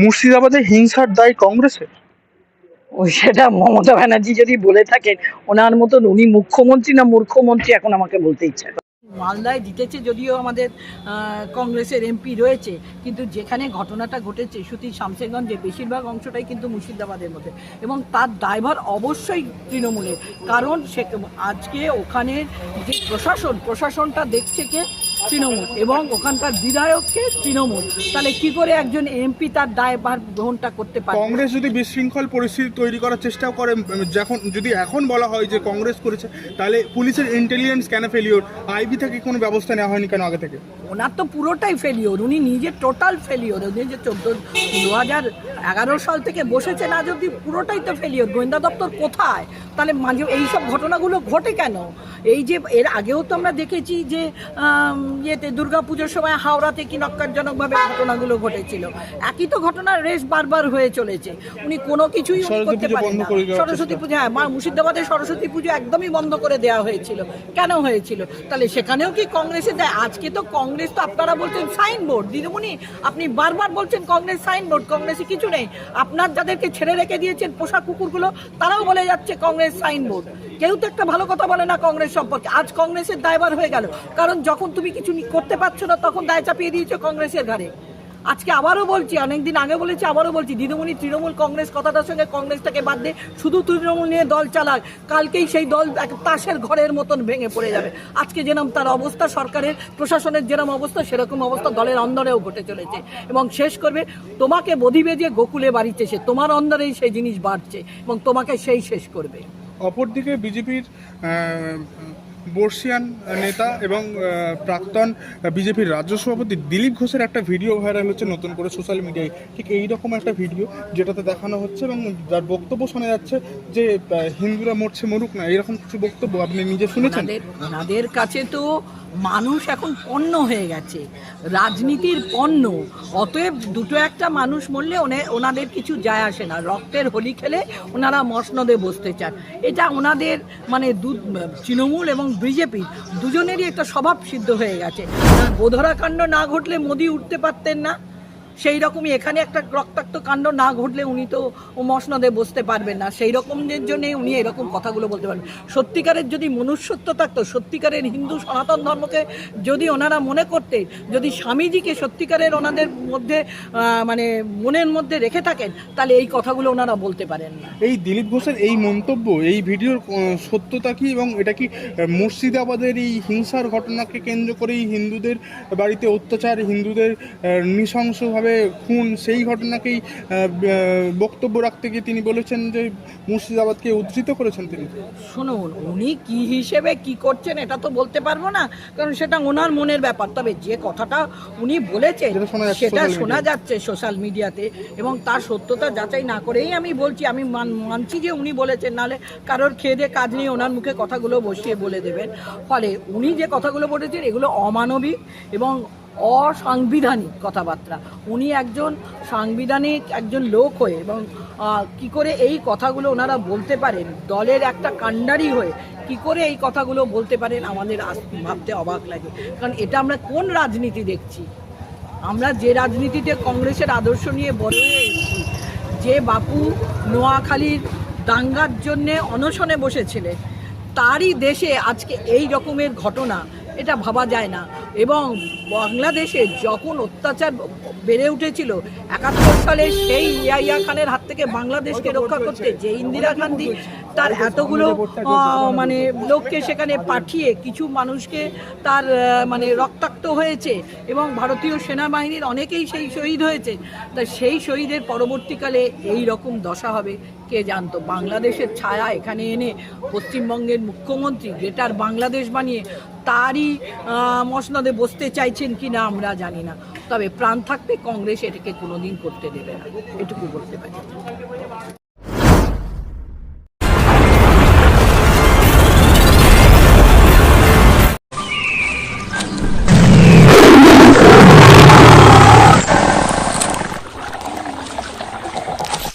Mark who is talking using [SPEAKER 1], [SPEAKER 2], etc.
[SPEAKER 1] মুর্শিদাবাদে হিংসার দায় কংগ্রেসের?
[SPEAKER 2] ওই সেটা মমতা ব্যানার্জি যদি বলে থাকেন ওনার মতন উনি মুখ্যমন্ত্রী না মূর্খমন্ত্রী এখন আমাকে বলতে ইচ্ছা করে। মালদায় জিতেছে যদিও আমাদের কংগ্রেসের এমপি রয়েছে কিন্তু যেখানে ঘটনাটা ঘটেছে সুতি শামসেরগঞ্জে বেশিরভাগ অংশটাই কিন্তু মুর্শিদাবাদের মধ্যে। এবং তার দায়ভার অবশ্যই তৃণমূলের কারণ সে আজকে ওখানে যে প্রশাসন প্রশাসনটা দেখছে কে? তৃণমূল এবং ওখানকার বিধায়ককে তৃণমূল। তাহলে কি করে একজন এমপি তার দায়ভার গ্রহণটা করতে পারে?
[SPEAKER 1] কংগ্রেস যদি বিশৃঙ্খল পরিস্থিতি তৈরি করার চেষ্টা করে যখন যদি এখন বলা হয় যে কংগ্রেস করেছে তাহলে পুলিশের ইন্টেলিজেন্স কেন ফেলিওর আইবি থেকে কোনো ব্যবস্থা নেওয়া হয়নি কেন আগে থেকে?
[SPEAKER 2] ওনার তো পুরোটাই ফেলিওর উনি নিজে টোটাল ফেলিওর উনি যে চোদ্দ দু হাজার এগারো সাল থেকে বসেছেন আজ অব্দি পুরোটাই তো ফেলিওর গোয়েন্দা দপ্তর কোথায়? তাহলে মাঝে এই সব ঘটনাগুলো ঘটে কেন? এই যে এর আগেও তো আমরা দেখেছি যে ইয়েতে দুর্গাপুজোর সময় হাওড়াতে কি নক্কারজনকভাবে ঘটনাগুলো ঘটেছিল? একই তো ঘটনার রেস বারবার হয়ে চলেছে। উনি কোনো কিছুই করতে
[SPEAKER 1] পুজো
[SPEAKER 2] পারেন না। সরস্বতী পুজো হ্যাঁ মুর্শিদাবাদে সরস্বতী পুজো একদমই বন্ধ করে দেওয়া হয়েছিল। কেন হয়েছিল? তাহলে সেখানেও কি কংগ্রেসের দেয় আজকে তো কংগ্রেস তো আপনারা বলছেন সাইনবোর্ড। দিদিমণি আপনি বারবার বলছেন কংগ্রেস সাইনবোর্ড কংগ্রেসে কিছু নেই। আপনার যাদেরকে ছেড়ে রেখে দিয়েছেন পোষা কুকুরগুলো তারাও বলে যাচ্ছে কংগ্রেস সাইনবোর্ড। কেউ তো একটা ভালো কথা বলে না কংগ্রেস সম্পর্কে। আজ কংগ্রেসের দায়বার হয়ে গেল। কারণ যখন তুমি কিছু নি- করতে পারছ না, তখন দায় চাপিয়ে দিয়েছ কংগ্রেসের ঘাড়ে। আজকে আবারও বলছি, অনেকদিন আগে বলেছি, আবারও বলছি, দিদিমণি তৃণমূল কংগ্রেস কথাটার সঙ্গে কংগ্রেসটাকে বাদ দিয়ে শুধু তৃণমূল নিয়ে দল চালাক, কালকেই সেই দল এক তাসের ঘরের মতন ভেঙে পড়ে যাবে। আজকে যেরকম তার অবস্থা, সরকারের, প্রশাসনের যেরকম অবস্থা, সেরকম অবস্থা দলের অন্দরেও ঘটে চলেছে। এবং শেষ করবে, তোমাকে বধিবে যে গোকুলে বাড়িতে সে তোমার অন্দরেই সেই জিনিস বাড়ছে এবং তোমাকে সেই শেষ করবে।
[SPEAKER 1] অপরদিকে বিজেপির বর্ষিয়ান নেতা এবং প্রাক্তন বিজেপির রাজ্য সভাপতি দিলীপ ঘোষের একটা ভিডিও ভাইরাল হচ্ছে নতুন করে সোশ্যাল মিডিয়ায়। ঠিক এই রকম একটা ভিডিও যেটাতে দেখানো হচ্ছে এবং যার বক্তব্য শোনা যাচ্ছে যে হিন্দুরা মরছে মরুক না, এরকম কিছু বক্তব্য আপনি নিজে শুনেছেন?
[SPEAKER 2] ওনাদের কাছে তো মানুষ এখন পণ্য হয়ে গেছে, রাজনীতির পণ্য। অতএব দুটো একটা মানুষ মরলে ওনে- ওনাদের কিছু যায় আসে না। রক্তের হোলি খেলে ওনারা মসনদে বসতে চান। এটা ওনাদের মানে তৃণমূল এবং বিজেপি দুজনেরই একটা স্বভাব সিদ্ধ হয়ে গেছে। বোধরা কাণ্ড না ঘটলে মোদি উঠতে পারতেন না। সেই রকমই এখানে একটা রক্তাক্ত কাণ্ড না ঘটলে উনি তো মসনদে বসতে পারবেন না। সেই রকমদের জন্যে উনি এরকম কথাগুলো বলতে পারবেন। সত্যিকারের যদি মনুষ্যত্ব থাকতো সত্যিকারের হিন্দু সনাতন ধর্মকে যদি ওনারা মনে করতে যদি স্বামীজিকে সত্যিকারের ওনাদের মধ্যে মানে মনের মধ্যে রেখে থাকেন তাহলে এই কথাগুলো ওনারা বলতে পারেন না।
[SPEAKER 1] এই দিলীপ ঘোষের এই মন্তব্য এই ভিডিওর সত্যতা কি এবং এটা কি মুর্শিদাবাদের এই হিংসার ঘটনাকে কেন্দ্র করেই হিন্দুদের বাড়িতে অত্যাচার হিন্দুদের আহ, নৃশংসভাবে খুন সেই ঘটনাকেই বক্তব্য রাখতে গিয়ে তিনি বলেছেন যে মুর্শিদাবাদকে উদ্ধৃত করেছেন তিনি।
[SPEAKER 2] শুনুন উনি কি হিসেবে কি করছেন এটা তো বলতে পারব না কারণ সেটা ওনার মনের ব্যাপার। তবে যে কথাটা উনি বলেছেন সেটা শোনা যাচ্ছে সোশ্যাল মিডিয়াতে এবং তার সত্যতা যাচাই না করেই আমি বলছি আমি মান- মানছি যে উনি বলেছেন নাহলে কারোর খেয়ে দিয়ে কাজ নিয়ে ওনার মুখে কথাগুলো বসিয়ে বলে দেবেন। ফলে উনি যে কথাগুলো বলেছেন এগুলো অমানবিক এবং অসাংবিধানিক কথাবার্তা। উনি একজন সাংবিধানিক একজন লোক হয়ে এবং কি করে এই কথাগুলো ওনারা বলতে পারেন, দলের একটা কাণ্ডারি হয়ে কি করে এই কথাগুলো বলতে পারেন আমাদের ভাবতে অবাক লাগে। কারণ এটা আমরা কোন রাজনীতি দেখছি? আমরা যে রাজনীতিতে কংগ্রেসের আদর্শ নিয়ে বড় হয়ে এসেছি, যে বাপু নোয়াখালীর দাঙ্গার জন্যে অনশনে বসেছিলেন, তারই দেশে আজকে এই রকমের ঘটনা। এটা ভাবা যায় না। এবং বাংলাদেশে যখন অত্যাচার বেড়ে উঠেছিল, একাত্তর সালে সেই ইয়াইয়া খানের হাত থেকে বাংলাদেশকে রক্ষা করতে যে ইন্দিরা গান্ধী তার এতগুলো মানে লোককে সেখানে পাঠিয়ে কিছু মানুষকে তার মানে রক্তাক্ত হয়েছে এবং ভারতীয় সেনাবাহিনীর অনেকেই সেই শহীদ হয়েছে। তা সেই শহীদের পরবর্তীকালে এই রকম দশা হবে। কে জানতো? বাংলাদেশের ছায়া এখানে এনে পশ্চিমবঙ্গের মুখ্যমন্ত্রী গ্রেটার বাংলাদেশ বানিয়ে তারই মসনদে বসতে চাইছেন কি না আমরা জানি না। তবে প্রাণ থাকতে কংগ্রেস এটাকে কোনোদিন করতে দেবে না। এটুকু বলতে পারি।